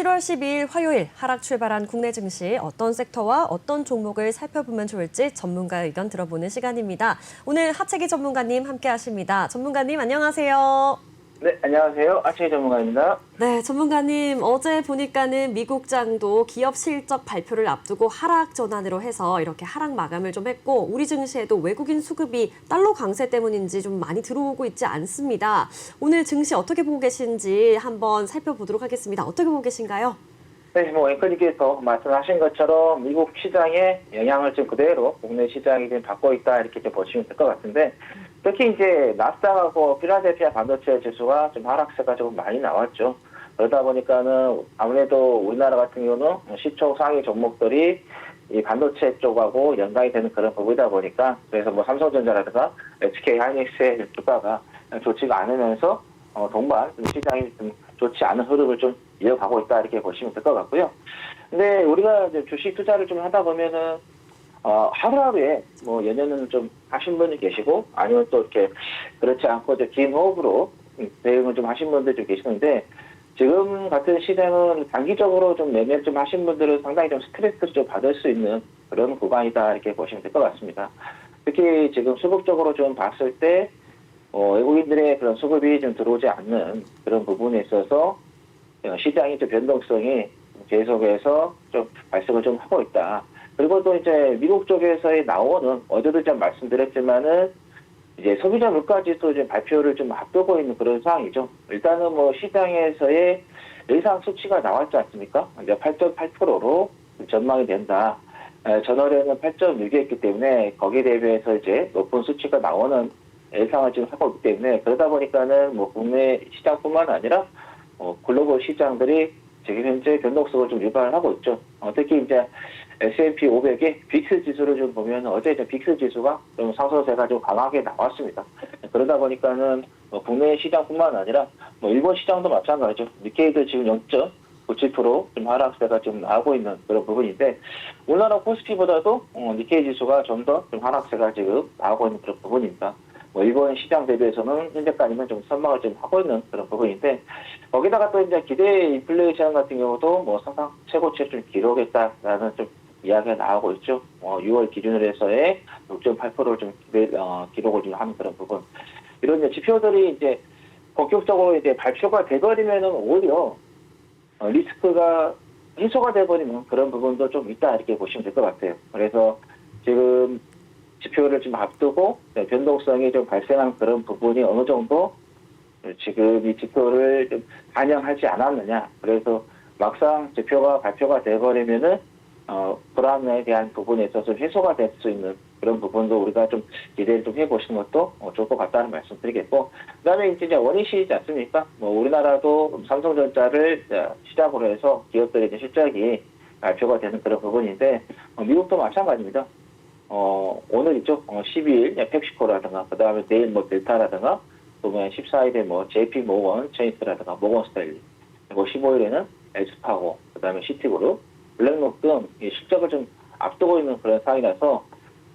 7월 12일 화요일 하락 출발한 국내 증시 어떤 섹터와 어떤 종목을 살펴보면 좋을지 전문가 의견 들어보는 시간입니다. 오늘 하채기 전문가님 함께 하십니다. 전문가님 안녕하세요. 네, 안녕하세요. 아치의 전문가입니다. 네, 전문가님 어제 보니까는 미국장도 기업 실적 발표를 앞두고 하락 전환으로 해서 이렇게 하락 마감을 좀 했고 우리 증시에도 외국인 수급이 달러 강세 때문인지 좀 많이 들어오고 있지 않습니다. 오늘 증시 어떻게 보고 계신지 한번 살펴보도록 하겠습니다. 어떻게 보고 계신가요? 네, 뭐 앵커님께서 말씀하신 것처럼 미국 시장의 영향을 좀 그대로 국내 시장이 좀 받고 있다 이렇게 좀 보시면 될 것 같은데 특히 이제 나스닥하고 필라델피아 반도체 지수가 좀 하락세가 조금 많이 나왔죠. 그러다 보니까는 아무래도 우리나라 같은 경우는 시초 상위 종목들이 이 반도체 쪽하고 연관이 되는 그런 부분이다 보니까 그래서 뭐 삼성전자라든가 SK 하이닉스의 주가가 좋지가 않으면서 어, 동반 시장이 좀 좋지 않은 흐름을 좀 이어가고 있다 이렇게 보시면 될 것 같고요. 근데 우리가 이제 주식 투자를 좀 하다 보면은 어, 하루하루에 뭐 연연은 좀 하신 분이 계시고 아니면 또 이렇게 그렇지 않고 긴 호흡으로 음, 대응을 좀 하신 분들 좀 계시는데 지금 같은 시장은 단기적으로 좀 매매 좀 하신 분들은 상당히 좀 스트레스를 좀 받을 수 있는 그런 구간이다 이렇게 보시면 될 것 같습니다. 특히 지금 수급적으로 좀 봤을 때 어, 외국인들의 그런 수급이 좀 들어오지 않는 그런 부분에 있어서 어, 시장의 좀 변동성이 계속해서 좀 발생을 좀 하고 있다. 그리고 또 이제 미국 쪽에서의 나오는 어제도 좀 말씀드렸지만은 이제 소비자 물가지수 좀 발표를 좀 앞두고 있는 그런 상황이죠. 일단은 뭐 시장에서의 예상 수치가 나왔지 않습니까? 이제 8.8%로 전망이 된다. 에, 전월에는 8.6이었기 때문에 거기에 대비해서 이제 높은 수치가 나오는 예상을 지금 하고 있기 때문에 그러다 보니까는 뭐 국내 시장뿐만 아니라 어, 글로벌 시장들이 지금 현재 변동성을 좀 유발을 하고 있죠. 어, 특히 이제 S&P 500의 빅스 지수를 좀 보면 어제 이제 빅스 지수가 좀 상승세가 좀 강하게 나왔습니다. 그러다 보니까는 뭐 국내 시장뿐만 아니라 뭐 일본 시장도 마찬가지죠. 니케이도 지금 0.97%좀 하락세가 좀 나오고 있는 그런 부분인데 우리나라 코스피보다도 어, 니케이 지수가 좀 더 좀 하락세가 지금 나오고 있는 그런 부분입니다. 뭐 일본 시장 대비해서는 현재까지는 좀 선망을 좀 하고 있는 그런 부분인데 거기다가 또 이제 기대 인플레이션 같은 경우도 뭐 상상 최고치를 좀 기록했다라는 좀 이야기가 나오고 있죠. 어, 6월 기준으로 해서의 6.8%를 좀 기대, 어, 기록을 좀 하는 그런 부분. 이런 이제 지표들이 이제 본격적으로 이제 발표가 돼버리면은 오히려 어, 리스크가 해소가 돼버리는 그런 부분도 좀 있다 이렇게 보시면 될 것 같아요. 그래서 지금 지표를 좀 앞두고 네, 변동성이 좀 발생한 그런 부분이 어느 정도 지금 이 지표를 좀 반영하지 않았느냐. 그래서 막상 지표가 발표가 돼버리면은 어, 불안에 대한 부분에 있어서 해소가 될 수 있는 그런 부분도 우리가 좀 기대를 좀 해보시는 것도 어, 좋을 것 같다는 말씀 드리겠고, 그 다음에 이제 원인시이지 않습니까? 뭐, 우리나라도 삼성전자를 자, 시작으로 해서 기업들의 실적이 발표가 되는 그런 부분인데, 어, 미국도 마찬가지입니다. 어, 오늘 있죠. 어, 12일 펩시코라든가, 그 다음에 내일 뭐 델타라든가, 또는 14일에 뭐 JP 모건 체이스라든가 모건 스타일리, 그리고 15일에는 에스파고, 그 다음에 시티그룹, 블랙록 등이 실적을 좀 앞두고 있는 그런 상황이라서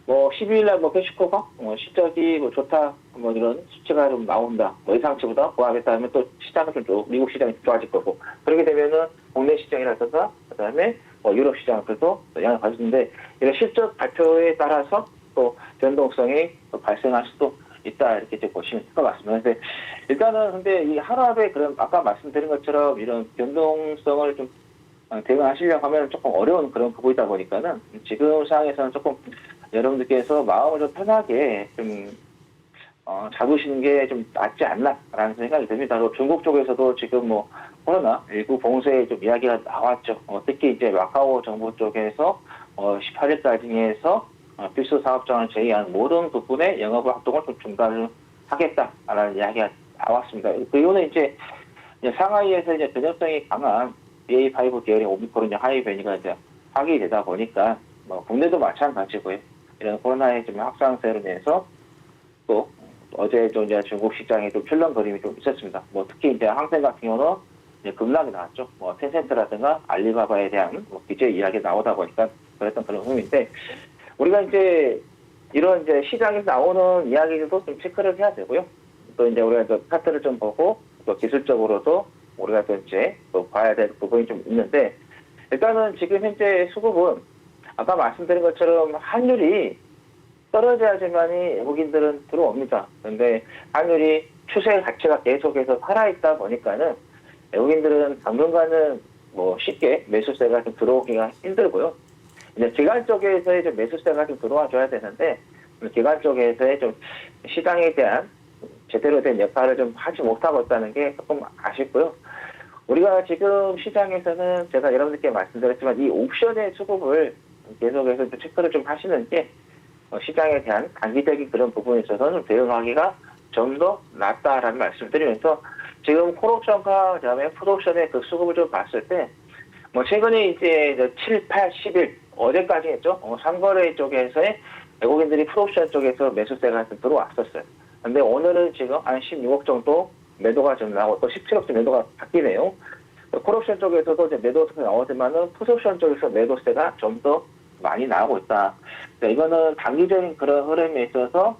뭐 12일 날 뭐 멕시코가 뭐 실적이 뭐 좋다 뭐 이런 수치가 좀 나온다 뭐 예상치보다 보하겠다 하면 또 시장은 좀 좋- 미국 시장이 좋아질 거고 그렇게 되면은 국내 시장이라든가 그다음에 뭐 유럽 시장들도 영향을 받는데 이런 실적 발표에 따라서 또 변동성이 또 발생할 수도 있다 이렇게 이제 보시면 될 것 같습니다. 근데 일단은 근데 이 하루하루에 그런 아까 말씀드린 것처럼 이런 변동성을 좀 어, 대응하시려고 하면 조금 어려운 그런 부분이다 보니까는 지금 상황에서는 조금 여러분들께서 마음을 좀 편하게 좀 어, 잡으시는 게 좀 낫지 않나라는 생각이 듭니다. 중국 쪽에서도 지금 뭐 코로나 19 봉쇄 좀 이야기가 나왔죠. 어, 특히 이제 마카오 정부 쪽에서 어, 18일까지 해서 어, 필수 사업장을 제외한 모든 부분의 영업 활동을 좀 중단을 하겠다라는 이야기가 나왔습니다. 그 이유는 이제 상하이에서 이제 전염성이 강한 BA5 계열의 오미크론 이제 하이 변이가 이제 확인되다 보니까 뭐 국내도 마찬가지고요. 이런 코로나의 좀 확산세로 인해서 또 어제 좀 이제 중국 시장에 좀 출렁거림이 좀 있었습니다. 뭐 특히 이제 항생 같은 경우는 이제 급락이 나왔죠. 뭐 텐센트라든가 알리바바에 대한 뭐 기재 이야기 나오다 보니까 그랬던 그런 흐름인데 우리가 이제 이런 이제 시장에서 나오는 이야기들도 좀 체크를 해야 되고요. 또 이제 우리가 저 차트를 좀 보고 또 기술적으로도 우리가 또 이제 또 봐야 될 부분이 좀 있는데 일단은 지금 현재 수급은 아까 말씀드린 것처럼 환율이 떨어져야지만이 외국인들은 들어옵니다. 그런데 환율이 추세 자체가 계속해서 살아있다 보니까는 외국인들은 당분간은 뭐 쉽게 매수세가 좀 들어오기가 힘들고요. 이제 기관 쪽에서의 좀 매수세가 좀 들어와 줘야 되는데 기관 쪽에서의 좀 시장에 대한 제대로 된 역할을 좀 하지 못하고 있다는 게 조금 아쉽고요. 우리가 지금 시장에서는 제가 여러분들께 말씀드렸지만 이 옵션의 수급을 계속해서 좀 체크를 좀 하시는 게 어, 시장에 대한 단기적인 그런 부분에 있어서는 좀 대응하기가 좀 더 낫다라는 말씀을 드리면서 지금 콜옵션과 그다음에 풋옵션의 그 수급을 좀 봤을 때 뭐 최근에 이제 7, 8, 11 어제까지 했죠. 어, 상거래 쪽에서의 외국인들이 풋옵션 쪽에서 매수세가 좀 들어왔었어요. 근데 오늘은 지금 한 16억 정도 매도가 좀 나오고 또 17억 정도 매도가 바뀌네요. 콜옵션 쪽에서도 이제 매도세가 나오지만은 풋옵션 쪽에서 매도세가 좀 더 많이 나오고 있다. 그러니까 이거는 단기적인 그런 흐름에 있어서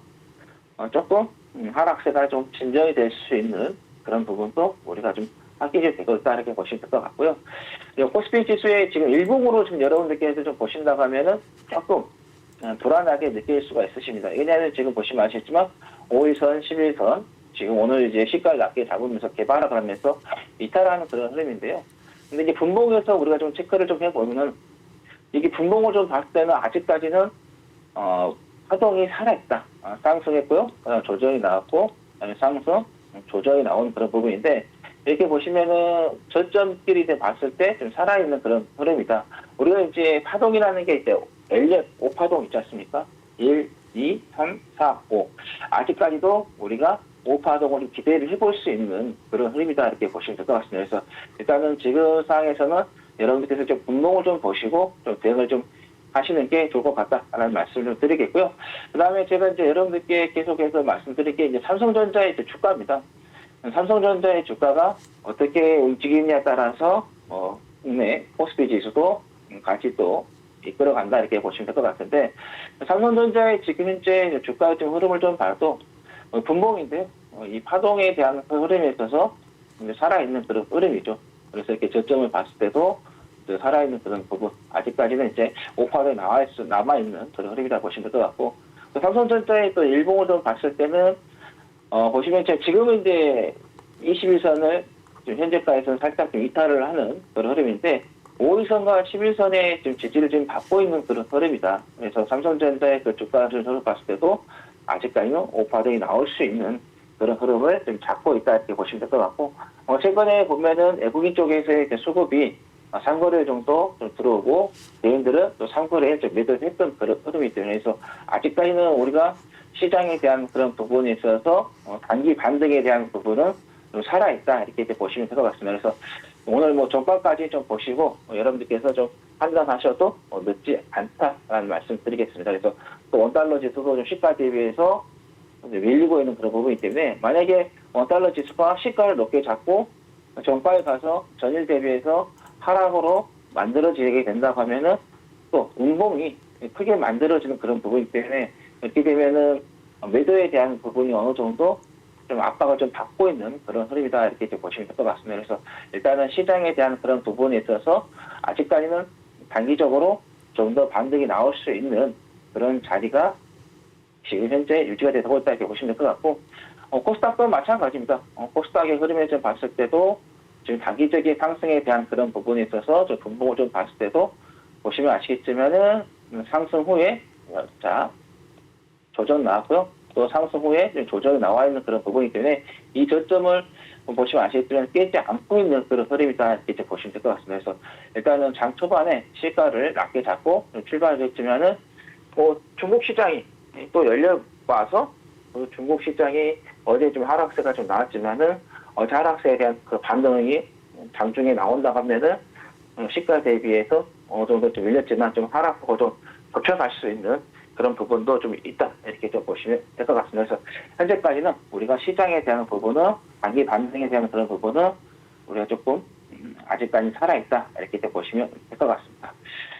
어, 조금 음, 하락세가 좀 진정이 될 수 있는 그런 부분도 우리가 좀 확인이 되고 있다 이렇게 보시면 될 것 같고요. 이 코스피 지수의 지금 일봉으로 좀 여러분들께서 좀 보신다고 하면은 조금 어, 불안하게 느낄 수가 있으십니다. 왜냐하면 지금 보시면 아시겠지만 5일선, 11선 지금 오늘 이제 시가를 낮게 잡으면서 개발을 하면서 이탈하는 그런 흐름인데요. 근데 이제 분봉에서 우리가 좀 체크를 좀 해보면은 이게 분봉을 좀 봤을 때는 아직까지는 어, 파동이 살아있다. 아, 상승했고요. 그다음 조정이 나왔고, 그다음에 상승, 조정이 나온 그런 부분인데, 이렇게 보시면은 저점끼리 이제 봤을 때 좀 살아있는 그런 흐름이다. 우리가 이제 파동이라는 게 이제 L력 5파동 있지 않습니까? 1, 2, 3, 4, 5. 아직까지도 우리가 5파동을 기대를 해볼 수 있는 그런 흐름이다. 이렇게 보시면 될 것 같습니다. 그래서 일단은 지금 상황에서는 여러분들께서 좀 분봉을 좀 보시고 좀 대응을 좀 하시는 게 좋을 것 같다라는 말씀을 좀 드리겠고요. 그 다음에 제가 이제 여러분들께 계속해서 말씀드릴 게 이제 삼성전자의 이제 주가입니다. 삼성전자의 주가가 어떻게 움직이느냐에 따라서 어, 국내 코스피 지수도 같이 또 이끌어간다 이렇게 보시면 될 것 같은데 삼성전자의 지금 현재 주가 좀 흐름을 좀 봐도 어, 분봉인데 어, 이 파동에 대한 그 흐름에 있어서 이제 살아있는 그런 흐름이죠. 그래서 이렇게 저점을 봤을 때도 그 살아있는 그런 부분 아직까지는 이제 오파에 나와 있 남아 있는 그런 흐름이다 보시면 될 것 같고 그 삼성전자의 또 일봉을 좀 봤을 때는 어 보시면 이제 지금은 이제 21선을 지금 현재가에서는 살짝 좀 이탈을 하는 그런 흐름인데 5일선과 11선의 지금 지지를 지금 받고 있는 그런 흐름이다. 그래서 삼성전자의 그 주가 순서를 봤을 때도 아직까지는 오파등이 나올 수 있는 그런 흐름을 좀 잡고 있다 이렇게 보시면 될 것 같고 어 최근에 보면은 외국인 쪽에서의 수급이 어, 3거래 정도 좀 들어오고 개인들은 또 3거래에 좀 매도했던 그런 흐름이. 그래서 아직까지는 우리가 시장에 대한 그런 부분에 있어서 어, 단기 반등에 대한 부분은 좀 살아있다 이렇게 보시면 될 것 같습니다. 그래서 오늘 뭐 종가까지 좀 보시고 어, 여러분들께서 좀 판단하셔도 어, 늦지 않다라는 말씀 드리겠습니다. 그래서 또 원달러 지수도 좀 시가 대비해서 밀리고 있는 그런 부분이기 때문에 만약에 원달러 지수가 시가를 높게 잡고 정가에 가서 전일 대비해서 하락으로 만들어지게 된다고 하면은 또 운봉이 크게 만들어지는 그런 부분이기 때문에 이렇게 되면은 매도에 대한 부분이 어느 정도 좀 압박을 좀 받고 있는 그런 흐름이다 이렇게 좀 보시면 될 것 같습니다. 그래서 일단은 시장에 대한 그런 부분에 있어서 아직까지는 단기적으로 좀 더 반등이 나올 수 있는 그런 자리가 지금 현재 유지가 되고 있다 이렇게 보시면 될 것 같고 어, 코스닥도 마찬가지입니다. 어, 코스닥의 흐름을 좀 봤을 때도 지금 단기적인 상승에 대한 그런 부분에 있어서 좀 분봉을 좀 봤을 때도 보시면 아시겠지만은 음, 상승 후에 어, 자 조정 나왔고요. 또 상승 후에 좀 조정이 나와 있는 그런 부분이기 때문에 이 저점을 보시면 아시겠지만 깨지 않고 있는 그런 흐름이다 이렇게 보시면 될 것 같습니다. 그래서 일단은 장 초반에 시가를 낮게 잡고 좀 출발을 했지만은 뭐 중국 시장이 또 열려 와서 그 중국 시장이 어제 좀 하락세가 좀 나왔지만은 어제 하락세에 대한 그 반등이 장중에 나온다 하면은 어, 시가 대비해서 어느 정도 좀 밀렸지만 좀 하락하고 좀 덮쳐갈 수 있는 그런 부분도 좀 있다 이렇게 좀 보시면 될 것 같습니다. 그래서 현재까지는 우리가 시장에 대한 부분은 단기 반등에 대한 그런 부분은 우리가 조금 음, 아직까지 살아있다 이렇게 좀 보시면 될 것 같습니다.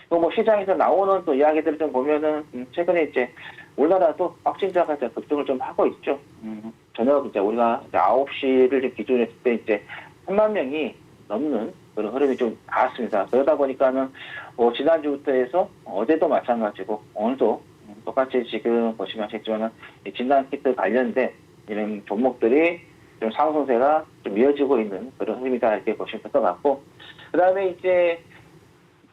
또 뭐 시장에서 나오는 또 이야기들을 좀 보면은 음, 최근에 이제 우리나라도 확진자가 이제 급등을 좀 하고 있죠. 음, 저녁 이제 우리가 이제 9시를 기준으로 했을 때 이제 3만 명이 넘는 그런 흐름이 좀 나왔습니다. 그러다 보니까는 뭐 지난주부터 해서 어제도 마찬가지고 오늘도 똑같이 지금 보시면 아시겠지만은 이 진단키트 관련된 이런 종목들이 좀 상승세가 좀 이어지고 있는 그런 흐름이다 이렇게 보시면 될 것 같고 그 다음에 이제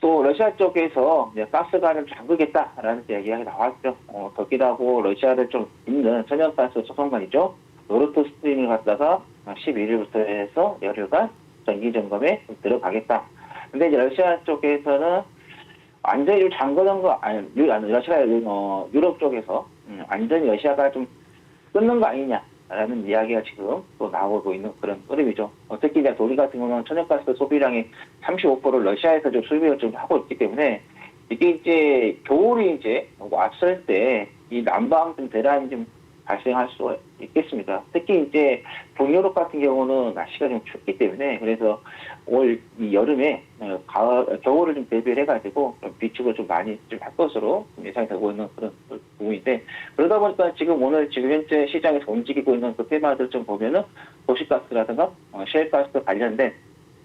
또 러시아 쪽에서 이제 가스관을 잠그겠다라는 이야기가 나왔죠. 어, 덕기라고 러시아를 좀 있는 천연가스 소송관이죠. 노르트 스트림을 갖다가 11일부터 해서 열흘간 정기 점검에 좀 들어가겠다. 근데 이제 러시아 쪽에서는 완전히 좀 잠그는 거 아니, 러시아 어, 유럽 쪽에서 음, 완전히 러시아가 좀 끊는 거 아니냐 라는 이야기가 지금 또 나오고 있는 그런 흐름이죠. 어, 특히 이제 독일 같은 경우는 천연가스 소비량이 35%를 러시아에서 좀 수입을 좀 하고 있기 때문에 이게 이제 겨울이 이제 왔을 때 이 난방 좀 대란이 좀 발생할 수가 있겠습니다. 특히 이제 동유럽 같은 경우는 날씨가 좀 춥기 때문에 그래서 올 이 여름에 어, 가을 겨울을 좀 대비를 해가지고 좀 비축을 좀 많이 좀할 것으로 좀 예상이 되고 있는 그런 부분인데 그러다 보니까 지금 오늘 지금 현재 시장에서 움직이고 있는 그 테마들 좀 보면은 도시가스라든가 어, 셰일가스 관련된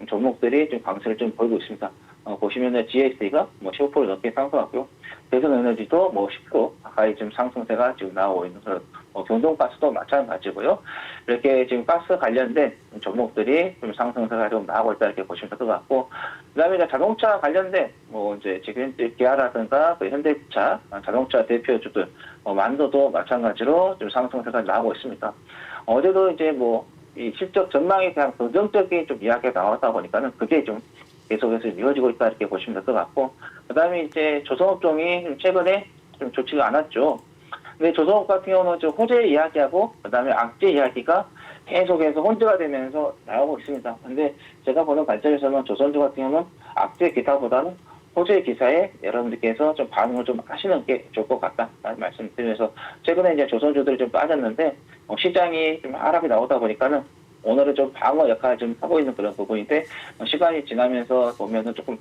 종목들이 좀 강세를 좀 보이고 있습니다. 어, 보시면은 GS가 뭐 15% 넘게 상승하고요. 대선에너지도 뭐 10% 가까이 지금 상승세가 지금 나오고 있는 그런 어, 경동가스도 마찬가지고요. 이렇게 지금 가스 관련된 종목들이 좀 상승세가 좀 나오고 있다 이렇게 보시면 될 것 같고, 그다음에 이제 자동차 관련된 뭐 이제 지금 기아라든가 그 현대차 아, 자동차 대표주들 어, 만도도 마찬가지로 좀 상승세가 나오고 있습니다. 어제도 이제 뭐 이 실적 전망에 대한 긍정적인 좀 이야기가 나왔다 보니까는 그게 좀 계속해서 이어지고 있다 이렇게 보시면 될 것 같고, 그다음에 이제 조선업종이 좀 최근에 좀 좋지가 않았죠. 근데 조선업 같은 경우는 좀 호재 이야기하고 그다음에 악재 이야기가 계속해서 혼재가 되면서 나오고 있습니다. 근데 제가 보는 관점에서는 조선주 같은 경우는 악재 기사보다는 호재 기사에 여러분들께서 좀 반응을 좀 하시는 게 좋을 것 같다라는 말씀을 드리면서 최근에 이제 조선주들이 좀 빠졌는데 어, 시장이 좀 하락이 나오다 보니까는 오늘은 좀 방어 역할을 좀 하고 있는 그런 부분인데 어, 시간이 지나면서 보면은 조금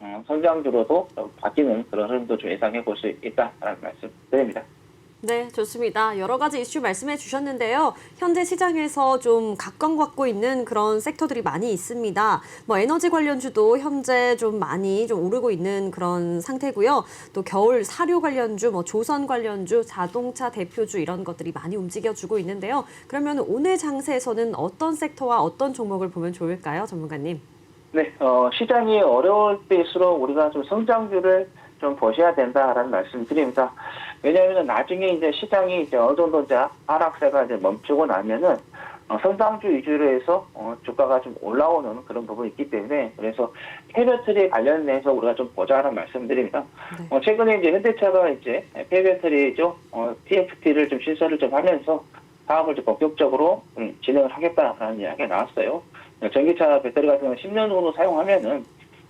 어, 성장주로도 좀 바뀌는 그런 흐름도 좀 예상해 볼 수 있다라는 말씀 드립니다. 네, 좋습니다. 여러 가지 이슈 말씀해 주셨는데요. 현재 시장에서 좀 각광받고 있는 그런 섹터들이 많이 있습니다. 뭐 에너지 관련주도 현재 좀 많이 좀 오르고 있는 그런 상태고요. 또 겨울 사료 관련주, 뭐 조선 관련주, 자동차 대표주 이런 것들이 많이 움직여 주고 있는데요. 그러면 오늘 장세에서는 어떤 섹터와 어떤 종목을 보면 좋을까요, 전문가님? 네, 어, 시장이 어려울 때일수록 우리가 좀 성장주를 좀 보셔야 된다라는 말씀 드립니다. 왜냐하면 나중에 이제 시장이 이제 어느 정도 이제 하락세가 이제 멈추고 나면은 어, 성장주 위주로 해서 어, 주가가 좀 올라오는 그런 부분이 있기 때문에 그래서 폐배터리 관련해서 우리가 좀 보자라는 말씀드립니다. 네. 어, 최근에 이제 현대차가 이제 폐배터리죠 어, TFT를 좀 신설을 좀 하면서 사업을 좀 본격적으로 음, 진행을 하겠다라는 이야기가 나왔어요. 전기차 배터리 같은 경우는 10년 정도 사용하면은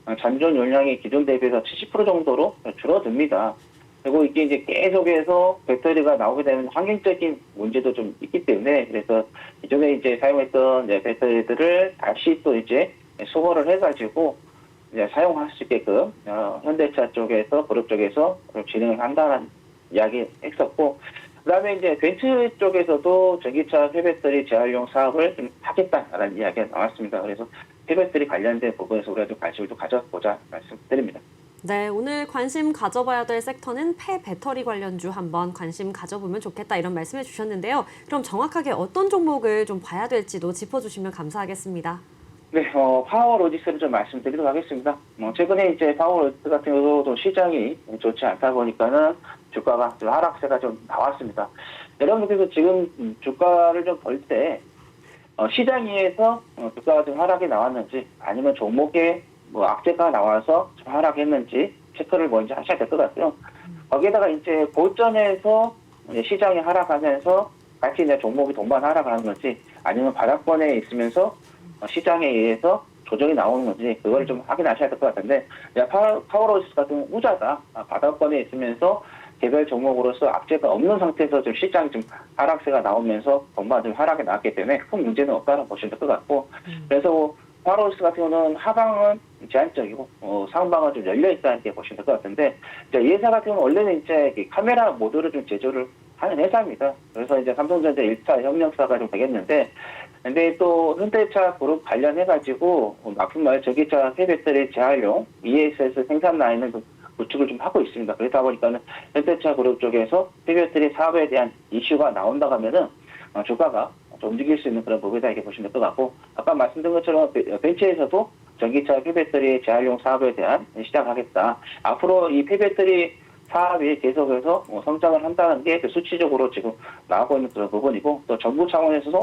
어, 잔존 용량이 기존 대비해서 70% 정도로 줄어듭니다. 그리고 이게 이제 계속해서 배터리가 나오게 되면 환경적인 문제도 좀 있기 때문에 그래서 기존에 이제 사용했던 이제 배터리들을 다시 또 이제 수거를 해가지고 이제 사용할 수 있게끔 어, 현대차 쪽에서 그룹 쪽에서 진행을 한다는 이야기 했었고 그다음에 이제 벤츠 쪽에서도 전기차 폐배터리 재활용 사업을 좀 하겠다라는 이야기가 나왔습니다. 그래서 폐배터리 관련된 부분에서 우리가 좀 관심을 좀 가져보자 말씀드립니다. 네, 오늘 관심 가져봐야 될 섹터는 폐 배터리 관련주 한번 관심 가져보면 좋겠다 이런 말씀해 주셨는데요. 그럼 정확하게 어떤 종목을 좀 봐야 될지도 짚어주시면 감사하겠습니다. 네, 어, 파워 로직스를 좀 말씀드리도록 하겠습니다. 뭐, 최근에 이제 파워 로직스 같은 경우도 시장이 좋지 않다 보니까는 주가가 좀 하락세가 좀 나왔습니다. 여러분께서 지금 음, 주가를 좀 볼 때, 어, 시장위에서 어, 주가가 좀 하락이 나왔는지, 아니면 종목에 뭐 악재가 나와서 좀 하락했는지 체크를 먼저 하셔야 될 것 같고요. 거기에다가 이제 고점에서 이제 시장이 하락하면서 같이 이제 종목이 동반 하락하는 건지, 아니면 바닥권에 있으면서 어, 시장에 의해서 조정이 나오는 건지 그걸 좀 확인하셔야 될 것 같은데 야, 파, 파워로지스 같은 우자가 아, 바닥권에 있으면서 개별 종목으로서 악재가 없는 상태에서 좀 시장이 좀 하락세가 나오면서 동반 좀 하락이 나왔기 때문에 큰 문제는 없다고 보시면 될 것 같고 그래서 파워로지스 같은 경우는 하방은 제한적이고 어, 상방은 좀 열려 있다 이렇게 보시면 될 것 같은데 이제 이 회사 같은 경우는 원래는 이제 이 카메라 모듈을 좀 제조를 하는 회사입니다. 그래서 이제 삼성전자 1차 협력사가 좀 되겠는데 근데 또 현대차 그룹 관련해가지고 납품말 전기차 폐배터리 재활용 ESS 생산 라인을 좀 구축을 좀 하고 있습니다. 그러다 보니까는 현대차 그룹 쪽에서 폐배터리 사업에 대한 이슈가 나온다 하면은 어, 주가가 좀 움직일 수 있는 그런 부분이다 이렇게 보시면 될 것 같고 아까 말씀드린 것처럼 벤- 벤처에서도 전기차 폐배터리 재활용 사업에 대한 시작하겠다. 앞으로 이 폐배터리 사업이 계속해서 뭐 성장을 한다는 게그 수치적으로 지금 나오고 있는 그런 부분이고 또 정부 차원에서도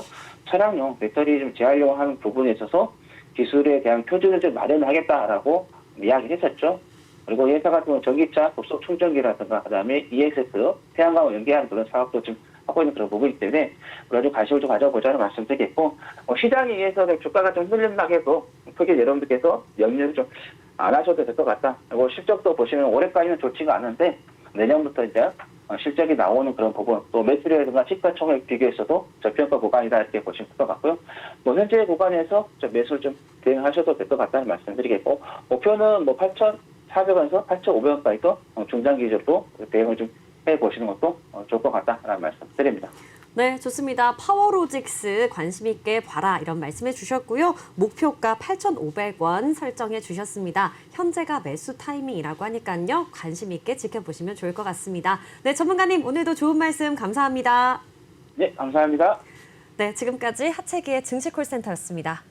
차량용 배터리 좀 재활용하는 부분에 있어서 기술에 대한 표준을 좀 마련하겠다라고 이야기를 했었죠. 그리고 회사 같은 경우는 전기차 급속 충전기라든가 그다음에 ESS 태양광을 연계하는 그런 사업도 좀 하고 있는 그런 부분이기 때문에 그래도 관심을 좀 가져보자는 말씀드리겠고 어, 시장에 의해서 주가가 좀 흔들린다고 해도 크게 여러분들께서 염려를 좀 안 하셔도 될 것 같다. 그리고 실적도 보시면 올해까지는 좋지가 않은데 내년부터 이제 어, 실적이 나오는 그런 부분 또 매수율이라든가 시가총액 비교에서도 저평가 구간이다 이렇게 보시면 될 것 같고요. 뭐 현재 구간에서 좀 매수를 좀 대응하셔도 될 것 같다는 말씀드리겠고 목표는 뭐 8,400원에서 8,500원까지도 어, 중장기적으로 대응을 좀 해보시는 것도 어, 좋을 것 같다라는 말씀 드립니다. 네, 좋습니다. 파워로직스 관심 있게 봐라 이런 말씀해 주셨고요. 목표가 8,500원 설정해 주셨습니다. 현재가 매수 타이밍이라고 하니까요. 관심 있게 지켜보시면 좋을 것 같습니다. 네, 전문가님 오늘도 좋은 말씀 감사합니다. 네, 감사합니다. 네, 지금까지 하체기의 증시콜센터였습니다.